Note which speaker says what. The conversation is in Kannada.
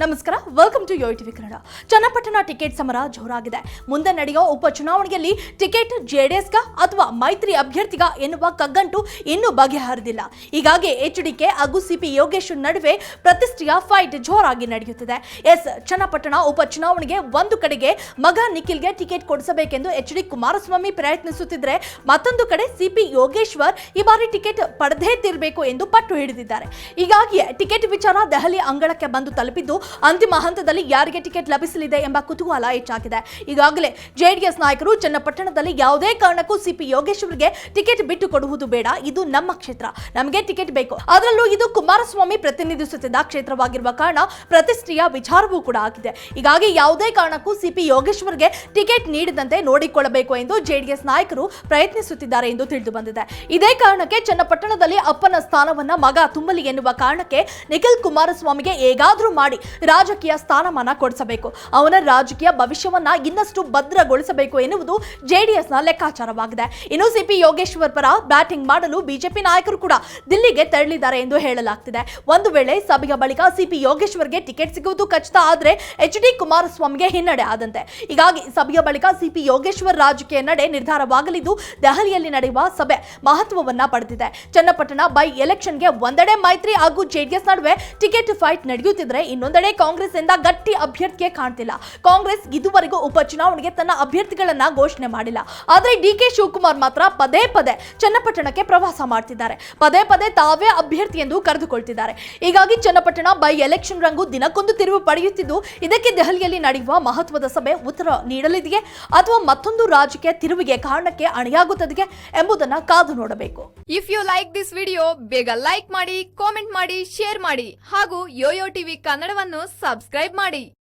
Speaker 1: ನಮಸ್ಕಾರ welcome to Yo TV Kannada Channapatna ticket ಸಮರ ಜೋರಾಗಿದೆ. ಮುಂದೆ ನಡೆಯೋ ಉಪಚುನಾವಣೆಯಲ್ಲಿ ಟಿಕೆಟ್ ಜೆಡಿಎಸ್ಗ ಅಥವಾ ಮೈತ್ರಿ ಅಭ್ಯರ್ಥಿಗ ಎನ್ನುವ ಕಗ್ಗಂಟು ಇನ್ನೂ ಬಗೆಹರಿದಿಲ್ಲ. ಹೀಗಾಗಿ ಎಚ್ ಡಿಕೆ ಹಾಗೂ ಸಿಪಿ ಯೋಗೇಶ್ ನಡುವೆ ಪ್ರತಿಷ್ಠೆಯ ಫೈಟ್ ಜೋರಾಗಿ ನಡೆಯುತ್ತಿದೆ. ಎಸ್, ಚನ್ನಪಟ್ಟಣ ಉಪಚುನಾವಣೆಗೆ ಒಂದು ಕಡೆಗೆ ಮಗ ನಿಖಿಲ್ಗೆ ಟಿಕೆಟ್ ಕೊಡಿಸಬೇಕೆಂದು ಎಚ್ ಡಿ ಕುಮಾರಸ್ವಾಮಿ ಪ್ರಯತ್ನಿಸುತ್ತಿದ್ದರೆ ಮತ್ತೊಂದು ಕಡೆ ಸಿಪಿ ಯೋಗೇಶ್ವರ್ ಈ ಬಾರಿ ಟಿಕೆಟ್ ಪಡೆದೇ ತಿರಬೇಕು ಎಂದು ಪಟ್ಟು ಹಿಡಿದಿದ್ದಾರೆ. ಹೀಗಾಗಿ ಟಿಕೆಟ್ ವಿಚಾರ ದೆಹಲಿ ಅಂಗಳಕ್ಕೆ ಬಂದು ತಲುಪಿದ್ದು ಅಂತಿಮ ಹಂತದಲ್ಲಿ ಯಾರಿಗೆ ಟಿಕೆಟ್ ಲಭಿಸಲಿದೆ ಎಂಬ ಕುತೂಹಲ ಹೆಚ್ಚಾಗಿದೆ. ಈಗಾಗಲೇ ಜೆಡಿಎಸ್ ನಾಯಕರು ಚನ್ನಪಟ್ಟಣದಲ್ಲಿ ಯಾವುದೇ ಕಾರಣಕ್ಕೂ ಸಿಪಿ ಯೋಗೇಶ್ ಅವರಿಗೆ ಟಿಕೆಟ್ ಬಿಟ್ಟು ಕೊಡುವುದು ಬೇಡ. ಇದು ನಮ್ಮ ಕ್ಷೇತ್ರ. ನಮಗೆ ಟಿಕೆಟ್ ಬೇಕು. ಅದರಲ್ಲೂ ಇದು ಕುಮಾರಸ್ವಾಮಿ ಪ್ರತಿನಿಧಿಸುತ್ತಿದ್ದ ಕ್ಷೇತ್ರವಾಗಿರುವ ಕಾರಣ ಪ್ರತಿಷ್ಠೆಯ ವಿಚಾರವೂ ಕೂಡ ಆಗಿದೆ. ಹೀಗಾಗಿ ಯಾವುದೇ ಕಾರಣಕ್ಕೂ ಸಿಪಿ ಯೋಗೇಶ್ವರ್ಗೆ ಟಿಕೆಟ್ ನೀಡದಂತೆ ನೋಡಿಕೊಳ್ಳಬೇಕು ಎಂದು ಜೆಡಿಎಸ್ ನಾಯಕರು ಪ್ರಯತ್ನಿಸುತ್ತಿದ್ದಾರೆ ಎಂದು ತಿಳಿದು ಬಂದಿದೆ. ಇದೇ ಕಾರಣಕ್ಕೆ ಚನ್ನಪಟ್ಟಣದಲ್ಲಿ ಅಪ್ಪನ ಸ್ಥಾನವನ್ನ ಮಗ ತುಂಬಲಿ ಎನ್ನುವ ಕಾರಣಕ್ಕೆ ನಿಖಿಲ್ ಕುಮಾರಸ್ವಾಮಿಗೆ ಹೇಗಾದ್ರೂ ಮಾಡಿ ರಾಜಕೀಯ ಸ್ಥಾನಮಾನ ಕೊಡಿಸಬೇಕು. ಅವನ ರಾಜಕೀಯ ಭವಿಷ್ಯವನ್ನ ಇನ್ನಷ್ಟು ಭದ್ರಗೊಳಿಸಬೇಕು ಎನ್ನುವುದು ಜೆಡಿಎಸ್ನ ಲೆಕ್ಕಾಚಾರವಾಗಿದೆ. ಇನ್ನು ಸಿಪಿ ಯೋಗೇಶ್ವರ್ ಪರ ಬ್ಯಾಟಿಂಗ್ ಮಾಡಲು ಬಿಜೆಪಿ ನಾಯಕರು ಕೂಡ ದಿಲ್ಲಿಗೆ ತೆರಳಿದ್ದಾರೆ ಎಂದು ಹೇಳಲಾಗ್ತಿದೆ. ಒಂದು ವೇಳೆ ಸಭೆಯ ಬಳಿಕ ಸಿಪಿ ಯೋಗೇಶ್ವರ್ಗೆ ಟಿಕೆಟ್ ಸಿಗುವುದು ಖಚಿತ ಆದರೆ ಎಚ್ ಡಿ ಕುಮಾರಸ್ವಾಮಿಗೆ ಹಿನ್ನಡೆ ಆದಂತೆ. ಹೀಗಾಗಿ ಸಭೆಯ ಬಳಿಕ ಸಿಪಿ ಯೋಗೇಶ್ವರ್ ರಾಜಕೀಯ ನಡೆ ನಿರ್ಧಾರವಾಗಲಿದ್ದು ದೆಹಲಿಯಲ್ಲಿ ನಡೆಯುವ ಸಭೆ ಮಹತ್ವವನ್ನ ಪಡೆದಿದೆ. ಚನ್ನಪಟ್ಟಣ ಬೈ ಎಲೆಕ್ಷನ್ಗೆ ಒಂದೆಡೆ ಮೈತ್ರಿ ಹಾಗೂ ಜೆಡಿಎಸ್ ನಡುವೆ ಟಿಕೆಟ್ ಫೈಟ್ ನಡೆಯುತ್ತಿದ್ರೆ ಇನ್ನೊಂದೆಡೆ ಕಾಂಗ್ರೆಸ್ ಇಂದ ಗಟ್ಟಿ ಅಭ್ಯರ್ಥಿಗೆ ಕಾಣ್ತಿಲ್ಲ. ಕಾಂಗ್ರೆಸ್ ಇದುವರೆಗೂ ಉಪಚುನಾವಣೆಗೆ ತನ್ನ ಅಭ್ಯರ್ಥಿಗಳನ್ನ ಘೋಷಣೆ ಮಾಡಿಲ್ಲ. ಆದ್ರೆ ಡಿ ಕೆ ಶಿವಕುಮಾರ್ ಮಾತ್ರ ಪದೇ ಪದೇ ಚನ್ನಪಟ್ಟಣಕ್ಕೆ ಪ್ರವಾಸ ಮಾಡ್ತಿದ್ದಾರೆ. ಪದೇ ಪದೇ ತಾವೇ ಅಭ್ಯರ್ಥಿ ಎಂದು ಕರೆದುಕೊಳ್ತಿದ್ದಾರೆ. ಹೀಗಾಗಿ ಚನ್ನಪಟ್ಟಣ ಬೈ ಎಲೆಕ್ಷನ್ ರಂಗು ದಿನಕ್ಕೊಂದು ತಿರುವು ಪಡೆಯುತ್ತಿದ್ದು, ಇದಕ್ಕೆ ದೆಹಲಿಯಲ್ಲಿ ನಡೆಯುವ ಮಹತ್ವದ ಸಭೆ ಉತ್ತರ ನೀಡಲಿದೆಯೇ ಅಥವಾ ಮತ್ತೊಂದು ರಾಜಕೀಯ ತಿರುವಿಗೆ ಕಾರಣಕ್ಕೆ ಅಣಿಯಾಗುತ್ತದೆಯೇ ಎಂಬುದನ್ನ ಕಾದು ನೋಡಬೇಕು.
Speaker 2: If you like this video ಬೇಗ ಲೈಕ್ ಮಾಡಿ ಕಾಮೆಂಟ್ ಮಾಡಿ ಶೇರ್ ಮಾಡಿ ಹಾಗೂ ಯೋಯೋ ಟಿವಿ ಕನ್ನಡವನ್ನು ಸಬ್ಸ್ಕ್ರೈಬ್ ಮಾಡಿ.